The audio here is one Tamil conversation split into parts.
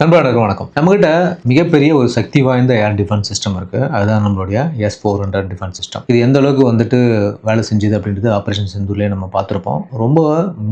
நண்பர்களுக்கு வணக்கம். நம்மகிட்ட மிகப்பெரிய ஒரு சக்தி வாய்ந்த ஏர் டிஃபென்ஸ் சிஸ்டம் இருக்கு. அதுதான் நம்மளுடைய S four hundred defence system இது எந்த அளவுக்கு வந்துட்டு வேலை செஞ்சுது அப்படின்றது ஆப்ரேஷன் சிந்தூர்லேயே நம்ம பார்த்துருப்போம். ரொம்ப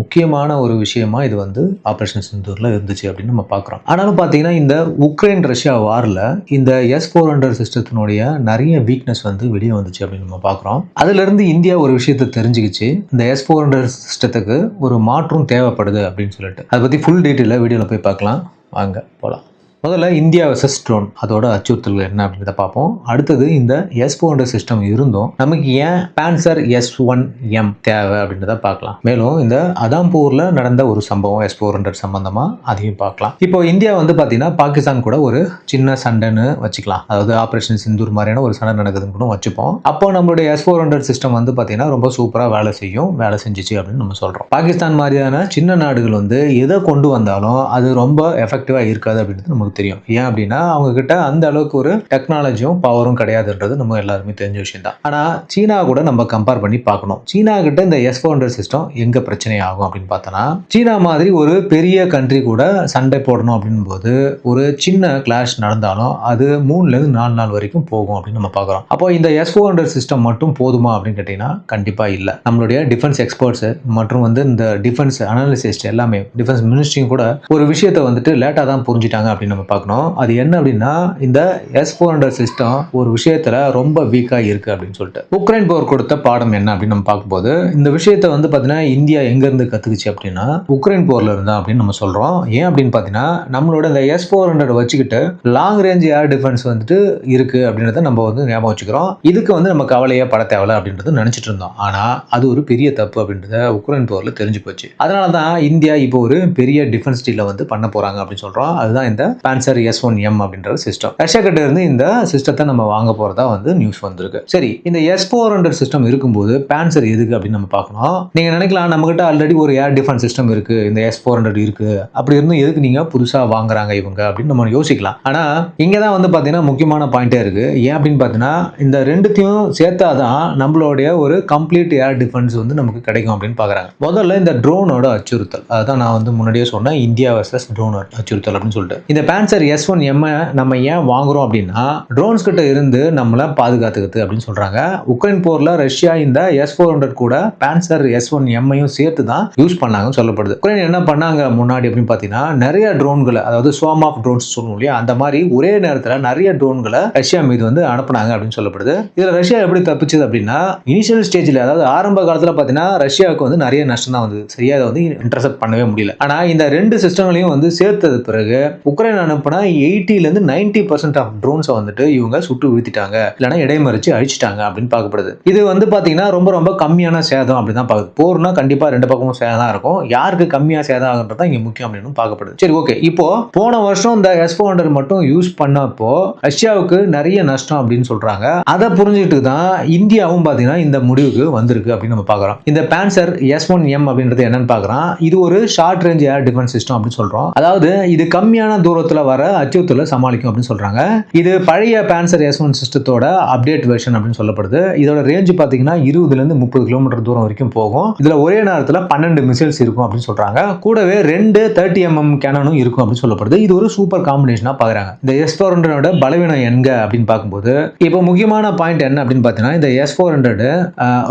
முக்கியமான ஒரு விஷயமா இது வந்து ஆப்ரேஷன் சிந்தூர்ல இருந்துச்சு அப்படின்னு நம்ம பார்க்குறோம். ஆனாலும் பார்த்தீங்கன்னா இந்த உக்ரைன் ரஷ்யா வாரில் இந்த எஸ் ஃபோர் ஹண்ட்ரட் சிஸ்டத்தினுடைய நிறைய வீக்னஸ் வந்து வெளியே வந்துச்சு அப்படின்னு நம்ம பார்க்குறோம். அதுலேருந்து இந்தியா ஒரு விஷயத்தை தெரிஞ்சுக்கிச்சு. இந்த எஸ் ஃபோர் ஹண்ட்ரட் சிஸ்டத்துக்கு ஒரு மாற்றம் தேவைப்படுது அப்படின்னு சொல்லிட்டு. அதை பற்றி ஃபுல் டீட்டெயிலாக வீடியோவில் போய் பார்க்கலாம். வாங்க போகலாம் முதல்ல இந்தியா வெர்சஸ் ட்ரோன் அதோட அச்சுறுத்தல்கள் என்ன அப்படின்றத பார்ப்போம். அடுத்தது இந்த எஸ் ஃபோர் சிஸ்டம் இருந்தும் நமக்கு ஏன் பேன்சர் எஸ் ஒன் எம் தேவை அப்படின்றத பார்க்கலாம். மேலும் இந்த அதாம்பூரில் நடந்த ஒரு சம்பவம் எஸ் ஃபோர் ஹண்ட்ரட் சம்பந்தமாக அதையும் பார்க்கலாம். இப்போ இந்தியா வந்து பார்த்தீங்கன்னா பாகிஸ்தான் கூட ஒரு சின்ன சண்டைன்னு வச்சுக்கலாம். அதாவது ஆப்ரேஷன் சிந்தூர் மாதிரியான ஒரு சண்டை நடக்குதுன்னு கூட வச்சுப்போம். அப்போ நம்மளுடைய எஸ் ஃபோர் ஹண்ட்ரட் சிஸ்டம் வந்து பார்த்தீங்கன்னா ரொம்ப சூப்பராக வேலை செய்யும் வேலை செஞ்சிச்சு அப்படின்னு நம்ம சொல்கிறோம் பாகிஸ்தான் மாதிரியான சின்ன நாடுகள் வந்து எதை கொண்டு வந்தாலும் அது ரொம்ப எஃபெக்டிவாக இருக்காது அப்படின்றது நமக்கு தெரியும். ஏன் அப்படின்னா அவங்க கிட்ட அந்த அளவுக்கு ஒரு டெக்னாலஜியும் பவரும் கிடையாதுன்றது நம்ம எல்லாருமே தெரிஞ்ச விஷயம் தான் ஆனால் சீனா கூட நம்ம கம்பேர் பண்ணி பார்க்கணும். சீனா கிட்ட இந்த எஸ் ஃபோர் ஹண்ட்ரட் சிஸ்டம் எங்கே பிரச்சனை ஆகும் அப்படின்னு பார்த்தோன்னா சீனா மாதிரி ஒரு பெரிய கண்ட்ரி கூட சண்டை போடணும் அப்படின் போது ஒரு சின்ன கிளாஷ் நடந்தாலும் அது மூணுலேருந்து நாலு நாள் வரைக்கும் போகும் அப்படின்னு நம்ம பார்க்குறோம். அப்போ இந்த எஸ் ஃபோர் ஹண்ட்ரட் சிஸ்டம் மட்டும் போதுமா அப்படின்னு கேட்டிங்கன்னா கண்டிப்பாக இல்லை. நம்மளுடைய டிஃபென்ஸ் எக்ஸ்பர்ட்ஸ் மற்றும் வந்து இந்த டிஃபென்ஸ் அனாலிசிஸ்ட் எல்லாமே டிஃபென்ஸ் மினிஸ்ட்ரியும் கூட ஒரு விஷயத்தை வந்துட்டு லேட்டாக தான் புரிஞ்சுட்டாங்க அப்படின்னு நம்ம பார்க்கணும். அது என்ன அப்படின்னா இந்த எஸ் ஃபோர் ஹண்ட்ரட் சிஸ்டம் ஒரு விஷயத்தில் ரொம்ப வீக்காக இருக்குது அப்படின்னு சொல்லிட்டு. உக்ரைன் போர் கொடுத்த பாடம் என்ன அப்படின்னு நம்ம பார்க்கும்போது இந்த விஷயத்த வந்து பார்த்தீங்கன்னா இந்தியா எங்கேருந்து கற்றுக்குச்சு அப்படின்னா உக்ரைன் போரில் இருந்தா அப்படின்னு நம்ம சொல்கிறோம் ஏன் அப்படின்னு பார்த்தீங்கன்னா நம்மளோட இந்த எஸ் ஃபோர் ஹண்ட்ரட் வச்சுக்கிட்டு லாங் ரேஞ்ச் ஏர் டிஃபென்ஸ் வந்துட்டு இருக்குது அப்படின்றத நம்ம வந்து ஞாபகம் வச்சுக்கிறோம். இதுக்கு வந்து நம்ம கவலையே பட தேவையில்ல அப்படின்றது நினச்சிட்டு இருந்தோம். ஆனால் அது ஒரு பெரிய தப்பு அப்படின்றத உக்ரைன் போரில் தெரிஞ்சு போச்சு. அதனால தான் இந்தியா இப்போ ஒரு பெரிய டிஃபென்ஸ் டீலில் வந்து பண்ண போகிறாங்க அப்படின்னு சொல்கிறோம் அதுதான் இந்த ஆன்சர் எஸ் ஒன் எம் அப்படின்ற சிஸ்டம் ரஷ்யா கிட்ட இருந்து இந்த சிஸ்டத்தை நம்ம வாங்க போகிறதா வந்து நியூஸ் வந்திருக்கு. சரி இந்த எஸ் ஃபோர் ஹண்ட்ரட் சிஸ்டம் இருக்கும்போது பேன்சர் எதுக்கு அப்படின்னு நம்ம பார்க்கணும். நீங்கள் நினைக்கலாம் நம்மகிட்ட ஆல்ரெடி ஒரு ஏர் டிஃபென்ஸ் சிஸ்டம் இருக்குது இந்த எஸ் ஃபோர் ஹண்ட்ரட் இருக்குது அப்படி இருந்தும் எதுக்கு நீங்கள் புதுசாக வாங்குறாங்க இவங்க அப்படின்னு நம்ம யோசிக்கலாம். ஆனால் இங்கே தான் வந்து பார்த்தீங்கன்னா முக்கியமான பாயிண்டே இருக்குது ஏன் அப்படின்னு பார்த்தீங்கன்னா இந்த ரெண்டுத்தையும் சேர்த்தாதான் நம்மளுடைய ஒரு கம்ப்ளீட் ஏர் டிஃபென்ஸ் வந்து நமக்கு கிடைக்கும் அப்படின்னு பார்க்குறாங்க. முதல்ல இந்த ட்ரோனோட அச்சுறுத்தல். அதுதான் நான் வந்து முன்னாடியே சொன்னேன் இந்தியா வர்சஸ் ட்ரோன் அச்சுறுத்தல் அப்படின்னு சொல்லிட்டு. இந்த பேன்சர் எஸ் ஒன் எம் நம்ம ஏன் வாங்குறோம் அப்படின்னா ட்ரோன்ஸ் கிட்ட இருந்து நம்மளை பாதுகாத்துக்கிறது அப்படின்னு சொல்றாங்க. உக்ரைன் போர்ல ரஷ்யா இந்த எஸ் ஃபோர் ஹண்ட்ரட் கூட பேன்சர் எஸ் ஒன் எம்ஐயும் சேர்த்து தான் யூஸ் பண்ணாங்கன்னு சொல்லப்படுது. உக்ரைன் என்ன பண்ணாங்க முன்னாடி அப்படின்னு பார்த்தீங்கன்னா நிறைய ட்ரோன்களை அதாவது ஸ்வாம் ஆஃப் ட்ரோன்ஸ் சொல்லுவோம் இல்லையா அந்த மாதிரி ஒரே நேரத்தில் நிறைய ட்ரோன்களை ரஷ்யா மீது வந்து அனுப்புனாங்க அப்படின்னு சொல்லப்படுது. இதில் ரஷ்யா எப்படி தப்பிச்சது அப்படின்னா இனிஷியல் ஸ்டேஜில் அதாவது ஆரம்ப காலத்தில் பார்த்தீங்கன்னா ரஷ்யாவுக்கு வந்து நிறைய நஷ்டம் தான் வந்து சரியா அதை வந்து இன்டர்செப்ட் பண்ணவே முடியல. ஆனால் இந்த ரெண்டு சிஸ்டங்களையும் வந்து சேர்த்தது பிறகு உக்ரைன் அனுப்புனா எயிட்டிலேருந்து நைன்டி பர்சன்ட் ஆஃப் ட்ரோன்ஸை வந்துட்டு இவங்க சுட்டு வீழ்த்திட்டாங்க. இல்லைன்னா இடைமறிச்சு அழிச்சிட்டாங்க அப்படின்னு பார்க்கப்படுது. இது வந்து பார்த்தீங்கன்னா ரொம்ப ரொம்ப கம்மியான சேதம் அப்படி தான் பார்க்குது. போர்னா கண்டிப்பாக ரெண்டு பக்கமும் சேதம் இருக்கும். யாருக்கு கம்மியாக சேதம் ஆகுன்றது தான் இங்கே முக்கியம் அப்படின்னு பார்க்கப்படுது. சரி ஓகே இப்போ போன வருஷம் இந்த எஸ் ஃபோர் ஹண்ட்ரட் மட்டும் யூஸ் பண்ணப்போ ரஷ்யாவுக்கு நிறைய நஷ்டம் அப்படின்னு சொல்றாங்க. அதை புரிஞ்சுக்கிட்டு தான் இந்தியாவும் பார்த்தீங்கன்னா இந்த முடிவுக்கு வந்திருக்கு அப்படின்னு நம்ம பார்க்குறோம். இந்த பேன்சர் எஸ் ஒன் எம் அப்படின்றது என்னன்னு பார்க்குறோம். இது ஒரு short range air defence system அப்படின்னு சொல்கிறோம் அதாவது இது கம்மியான தூரத்தில் வர அச்சுறுத்தலை சமாளிக்கும் அப்படின்னு சொல்றாங்க. இது பழைய பேன்சர் எஸ் ஒன் சிஸ்டத்தோட அப்டேட் வெர்ஷன் அப்படின்னு சொல்லப்படுது. இதோட ரேஞ்ச் பார்த்தீங்கன்னா இருபதுலேருந்து முப்பது கிலோமீட்டர் தூரம் வரைக்கும் போகும். இதில் ஒரே நேரத்தில் பன்னெண்டு மிசைல்ஸ் இருக்கும் அப்படின்னு சொல்றாங்க. கூடவே ரெண்டு தேர்ட்டி எம்எம் கேனனும் இருக்கும் அப்படின்னு சொல்லப்படுது. இது ஒரு சூப்பர் காம்பினேஷனாக பார்க்குறாங்க இந்த எஸ் ஃபோர் ஹண்ட்ரடோட பலவீனம் எங்க அப்படின்னு பார்க்கும்போது இப்போ முக்கியமான பாயிண்ட் என்ன அப்படின்னு பார்த்தீங்கன்னா இந்த எஸ் ஃபோர் ஹண்ட்ரடு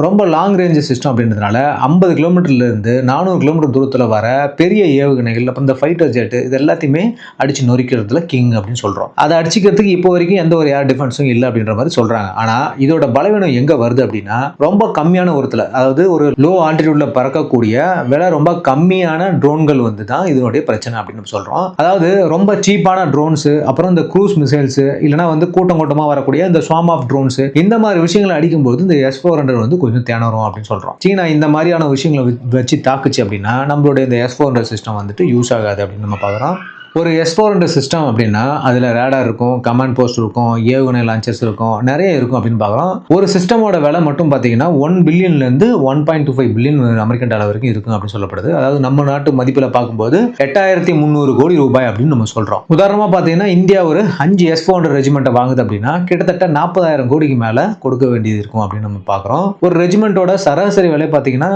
ரொம்ப லாங் ரேஞ்ச் சிஸ்டம் அப்படின்றதுனால ஐம்பது கிலோமீட்டர்ல இருந்து நானூறு கிலோமீட்டர் தூரத்தில் வர பெரிய ஏவுகணைகள் அப்போ இந்த ஃபைட்டர் ஜெட் இது எல்லாத்தையுமே அடிச்சு நொறுக்கிறதுல கிங் அப்படின்னு சொல்றோம். அதை அடிச்சுக்கிறதுக்கு இப்போ வரைக்கும் எந்த ஒரு ஏர் டிஃபென்ஸும் இல்லை அப்படின்ற மாதிரி சொல்றாங்க. ஆனா இதோட பலவீனம் எங்க வருது அப்படின்னா ரொம்ப கம்மியான ஒருத்துல அதாவது ஒரு லோ ஆல்டிடியூட்ல பறக்கக்கூடிய விலை ரொம்ப கம்மியான ட்ரோன்கள் வந்து தான் இதனுடைய பிரச்சனை அப்படின்னு சொல்கிறோம் சொல்றோம். அதாவது ரொம்ப சீப்பான ட்ரோன்ஸ் அப்புறம் இந்த க்ரூஸ் மிசைல்ஸ் இல்லைனா வந்து கூட்டம் கூட்டமா வரக்கூடிய இந்த ஸ்வாம் ஆஃப் ட்ரோன்ஸ் இந்த மாதிரி விஷயங்களை அடிக்கும்போது இந்த எஸ் ஃபோர் ஹண்ட்ரட் வந்து கொஞ்சம் திணறும் அப்படின்னு சொல்றோம். சீனா இந்த மாதிரியான விஷயங்களை வச்சு- வச்சு தாக்குச்சு அப்படின்னா நம்மளுடைய இந்த எஸ் ஃபோர் ஹண்ட்ரட் சிஸ்டம் வந்துட்டு யூஸ் ஆகாது அப்படின்னு நம்ம பார்க்குறோம். ஒரு எஸ் ஃபோர் ஹண்ட்ரட் சிஸ்டம் அப்படின்னா அதில் ரேடார் இருக்கும் கமாண்ட் போஸ்ட் இருக்கும் ஏவுகணை லான்ச்சர்ஸ் இருக்கும் நிறைய இருக்கும் அப்படின்னு பார்க்குறோம். ஒரு சிஸ்டமோட விலை மட்டும் பார்த்தீங்கன்னா one பில்லியன்லேருந்து one point two five billion American dollar வரைக்கும் இருக்கும் அப்படின்னு சொல்லப்படுது. அதாவது நம்ம நாட்டு மதிப்பில் பார்க்கும்போது எட்டாயிரத்தி முந்நூறு கோடி ரூபாய் அப்படின்னு நம்ம சொல்கிறோம் உதாரணமாக பார்த்தீங்கன்னா இந்தியா ஒரு அஞ்சு எஸ் ஃபோர் ஹண்ட்ரட் ரெஜிமெண்ட்டை வாங்குது அப்படின்னா கிட்டத்தட்ட நாற்பதாயிரம் கோடிக்கு மேலே கொடுக்க வேண்டியது இருக்கும் அப்படின்னு நம்ம பார்க்குறோம். ஒரு ரெஜிமெண்ட்டோட சராசரி விலை பார்த்தீங்கன்னா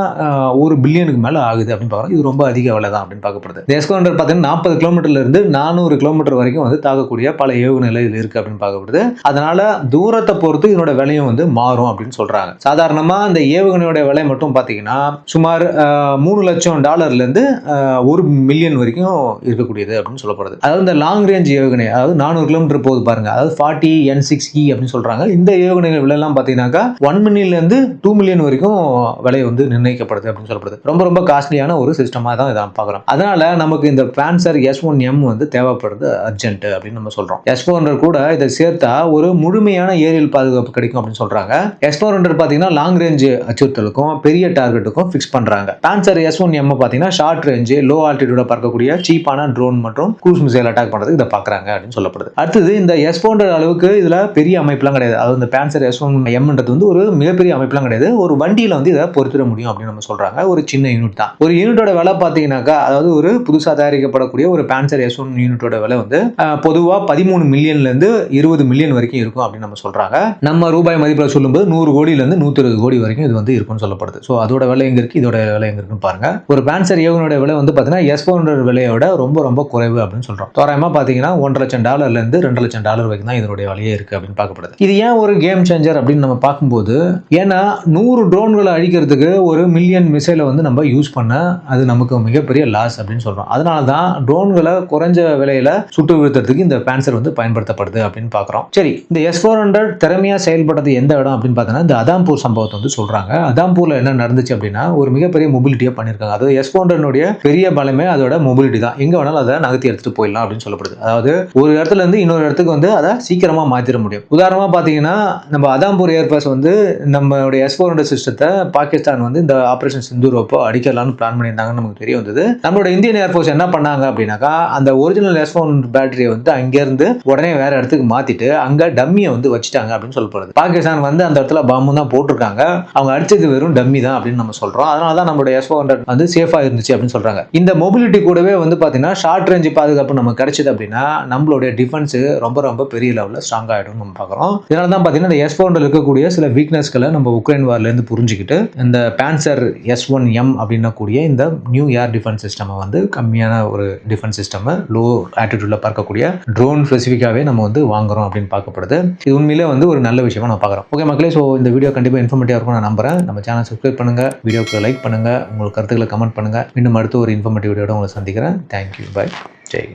ஒரு பில்லியனுக்கு மேலே ஆகுது அப்படின்னு பார்க்குறோம். இது ரொம்ப அதிக விலை தான் அப்படின்னு பார்க்கப்படுது. எஸ் ஃபோர் ஹண்ட்ரட் பார்த்தீங்கன்னா நாற்பது கிலோமீட்டரில் இருந்து நானூறு கிலோமீட்டர் வரைக்கும் வந்து தாக்கக்கூடிய பல ஏவுகணைகள் இதில் இருக்கு அப்படின்னு பார்க்கப்படுது. அதனால தூரத்தை பொறுத்து இதனோட விலையும் வந்து மாறும் அப்படின்னு சொல்றாங்க. சாதாரணமா இந்த ஏவுகணையோட விலை மட்டும் பார்த்தீங்கன்னா சுமார் மூணு லட்சம் டாலர்ல இருந்து ஒரு மில்லியன் வரைக்கும் இருக்கக்கூடியது அப்படின்னு சொல்லப்படுது. அதாவது இந்த லாங் ரேஞ்ச் ஏவுகணை அதாவது நானூறு கிலோமீட்டர் போகுது பாருங்க. அதாவது ஃபார்ட்டி என் சிக்ஸ் இ அப்படின்னு சொல்றாங்க. இந்த ஏவுகணைகள் விலைலாம் பார்த்தீங்கன்னாக்கா ஒன் மில்லியன்ல இருந்து டூ மில்லியன் வரைக்கும் விலை வந்து நிர்ணயிக்கப்படுது அப்படின்னு சொல்லப்படுது. ரொம்ப ரொம்ப காஸ்ட்லியான ஒரு சிஸ்டமாக தான் இதை பார்க்குறோம். அதனால நமக்கு இந்த Pantsir S one M M வந்து தேவைப்படுது அர்ஜென்ட் அப்படின்னு நம்ம சொல்றோம். எஸ் ஃபோர் ஹண்ட்ரட் கூட இதை சேர்த்தா ஒரு முழுமையான ஏரியல் பாதுகாப்பு கிடைக்கும் அப்படின்னு சொல்றாங்க. எஸ் ஃபோர் ஹண்ட்ரட் பார்த்தீங்கன்னா லாங் ரேஞ்ச் அச்சுறுத்தலுக்கும் பெரிய டார்கெட்டுக்கும் ஃபிக்ஸ் பண்றாங்க. பேன்சர் எஸ் ஒன் எம் பார்த்தீங்கன்னா ஷார்ட் ரேஞ்சு லோ ஆல்டிடியூட பறக்கக்கூடிய சீப்பான ட்ரோன் மற்றும் க்ரூஸ் மிசைல் அட்டாக் பண்றதுக்கு இதை பார்க்குறாங்க அப்படின்னு சொல்லப்படுது. அடுத்தது இந்த எஸ் ஃபோர் ஹண்ட்ரட் அளவுக்கு இதுல பெரிய அமைப்புலாம் கிடையாது. அதாவது இந்த பேன்சர் எஸ் ஒன் எம்ன்றது வந்து ஒரு மிகப்பெரிய அமைப்புலாம் கிடையாது. ஒரு வண்டியில வந்து இதை பொறுத்திட முடியும் அப்படின்னு நம்ம சொல்றாங்க. ஒரு சின்ன யூனிட் தான். ஒரு யூனிட்டோட விலை பார்த்தீங்கன்னாக்கா அதாவது ஒரு புதுசாக தயாரிக்கப்படக்கூடிய ஒரு பேன்சர் எஸ் ஒன் யூனிட்டோட விலை வந்து பொதுவாக பதிமூணு மில்லியன்ல இருந்து இருபது மில்லியன் வரைக்கும் இருக்கும் அப்படின்னு நம்ம சொல்றாங்க. நம்ம ரூபாய் மதிப்பில் சொல்லும்போது நூறு கோடியிலேருந்து நூத்தி இருபது கோடி வரைக்கும் இது வந்து இருக்கும்னு சொல்லப்படுது. ஸோ அதோட விலை எங்க இருக்கு இதோட விலை எங்க இருக்குன்னு பாருங்க. ஒரு பேன்சர் ஏவனோட விலை வந்து பார்த்தீங்கன்னா எஸ் ஃபோர் விலையோட ரொம்ப ரொம்ப குறைவு அப்படின்னு சொல்றோம். தோராயமா பார்த்தீங்கன்னா ஒன்றரை லட்சம் டாலர்லேருந்து ரெண்டு லட்சம் டாலர் வரைக்கும் தான் இதனுடைய விலையே இருக்கு அப்படின்னு பார்க்கப்படுது. இது ஏன் ஒரு கேம் சேஞ்சர் அப்படின்னு நம்ம பார்க்கும்போது ஏன்னா நூறு ட்ரோன்களை அழிக்கிறதுக்கு ஒரு மில்லியன் மிசைலை வந்து நம்ம யூஸ் பண்ண அது நமக்கு மிகப்பெரிய லாஸ் அப்படின்னு சொல்றோம். அதனால தான் ட்ரோன்களை குறைஞ்ச விலையில சுட்டு வீழ்த்துறதுக்கு இந்த பேன்சர் வந்து பயன்படுத்தப்படுது அப்படின்னு பார்க்குறோம் சரி இந்த எஸ் ஃபோர் ஹண்ட்ரட் திறமையா செயல்படுறது எந்த இடம் அப்படின்னு பார்த்தோன்னா இந்த அதாம்பூர் சம்பவத்தை வந்து சொல்றாங்க. அதாம்பூர்ல என்ன நடந்துச்சு அப்படின்னா ஒரு மிகப்பெரிய மொபிலிட்டியாக பண்ணியிருக்காங்க அதாவது எஸ் ஃபோர் பெரிய பலமே அதோட மொபிலிட்டி தான். எங்க வேணாலும் அதை நகர்த்தி எடுத்துட்டு போயிடலாம் அப்படின்னு சொல்லப்படுது. அதாவது ஒரு இடத்துல இருந்து இன்னொரு இடத்துக்கு வந்து அதை சீக்கிரமா மாத்திர முடியும். உதாரணமா பாத்தீங்கன்னா நம்ம அதாம்பூர் ஏர்பஸ் வந்து நம்மளுடைய எஸ் ஃபோர் ஹண்ட்ரட் சிஸ்டத்தை பாகிஸ்தான் வந்து இந்த ஆபரேஷன் சிந்தூர் அப்போ அடிக்கலாம்னு பிளான் பண்ணியிருந்தாங்கன்னு நமக்கு தெரிய வந்தது. நம்மளோட இந்தியன் ஏர்ஃபோர்ஸ் என்ன பண்ணாங்க அப்படின்னாக்கா அந்த ஒரிஜினல் எஸ் ஒன் பேட்டரியை வந்து அங்கேருந்து உடனே வேற இடத்துக்கு மாத்திட்டு அங்க டம்மியை வந்து வச்சுட்டாங்க அப்படின்னு சொல்லப்படுது. பாகிஸ்தான் வந்து அந்த இடத்துல பாம்பு தான் போட்டிருக்காங்க. அவங்க அடிச்சது வெறும் டம்மி தான் அப்படின்னு நம்ம சொல்றோம். அதனால தான் நம்மளோட எஸ் ஹண்ட்ரட் வந்து சேஃபா இருந்துச்சு அப்படின்னு சொல்றாங்க. இந்த மொபிலிட்டி கூடவே வந்து பாத்தீங்கன்னா ஷார்ட் ரேஞ்ச் பாதுகாப்பு நமக்கு கிடைச்சது அப்படின்னா நம்மளுடைய டிஃபென்ஸ் ரொம்ப ரொம்ப பெரிய லெவலில் ஸ்ட்ராங் ஆகிடும் நம்ம பார்க்குறோம். இதனால தான் பார்த்தீங்கன்னா இந்த எஸ் ஃபோனில் இருக்கக்கூடிய சில வீக்னஸ்களை நம்ம உக்ரைன் வார்லேருந்து புரிஞ்சுக்கிட்டு இந்த பேன்சர் எஸ் ஒன் எம் அப்படின்னக்கூடிய இந்த நியூ ஏர் டிஃபென்ஸ் சிஸ்டம் வந்து கம்மியான ஒரு டிஃபென்ஸ் சிஸ்டம் லோ ஆட்டிடியூடில் பார்க்கக்கூடிய ட்ரோன் ஸ்பெசிஃபிக்காகவே நம்ம வந்து வாங்குறோம் அப்படின்னு பார்க்கப்படுது. இது உண்மையிலே வந்து ஒரு நல்ல விஷயமா நான் பார்க்குறோம். ஓகே மக்களே ஸோ இந்த வீடியோ கண்டிப்பாக இன்ஃபர்மேட்டிவாக இருக்கும் நான் நம்புறேன். நம்ம சேனல் சப்ஸ்கிரைப் பண்ணுங்கள் வீடியோக்கு லைக் பண்ணுங்க உங்களுக்கு கருத்துக்களை கமெண்ட் பண்ணுங்க. மீண்டும் அடுத்து ஒரு இன்ஃபர்மேட்டிவ் வீடியோட உங்களை சந்திக்கிறேன். Thank you bye Jai